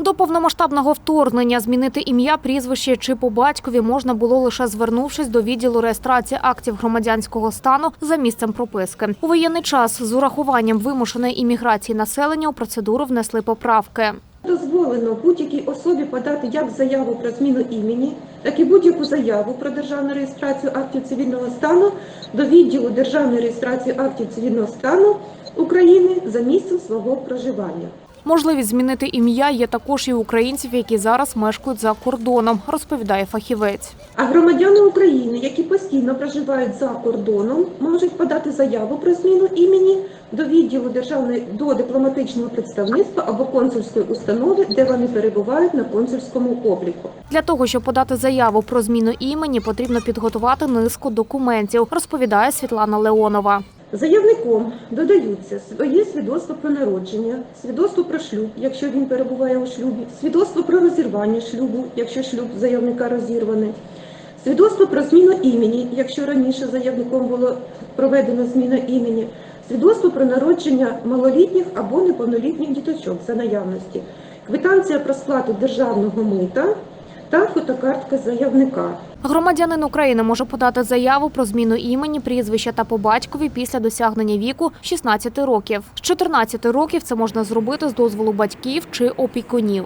До повномасштабного вторгнення змінити ім'я, прізвище чи по батькові можна було лише звернувшись до відділу реєстрації актів громадянського стану за місцем прописки. У воєнний час з урахуванням вимушеної імміграції населення у процедуру внесли поправки. Дозволено будь-якій особі подати як заяву про зміну імені, так і будь-яку заяву про державну реєстрацію актів цивільного стану до відділу державної реєстрації актів цивільного стану України за місцем свого проживання. Можливість змінити ім'я є також і українців, які зараз мешкають за кордоном, розповідає фахівець. А громадяни України, які постійно проживають за кордоном, можуть подати заяву про зміну імені до відділу державної до дипломатичного представництва або консульської установи, де вони перебувають на консульському обліку. Для того, щоб подати заяву про зміну імені, потрібно підготувати низку документів, розповідає Світлана Леонова. Заявником додаються своє свідоцтво про народження, свідоцтво про шлюб, якщо він перебуває у шлюбі, свідоцтво про розірвання шлюбу, якщо шлюб заявника розірваний, свідоцтво про зміну імені, якщо раніше заявником було проведено зміну імені, свідоцтво про народження малолітніх або неповнолітніх діточок за наявності, квитанція про сплату державного мита та фотокартка заявника. Громадянин України може подати заяву про зміну імені, прізвища та по батькові після досягнення віку 16 років. З 14 років це можна зробити з дозволу батьків чи опікунів.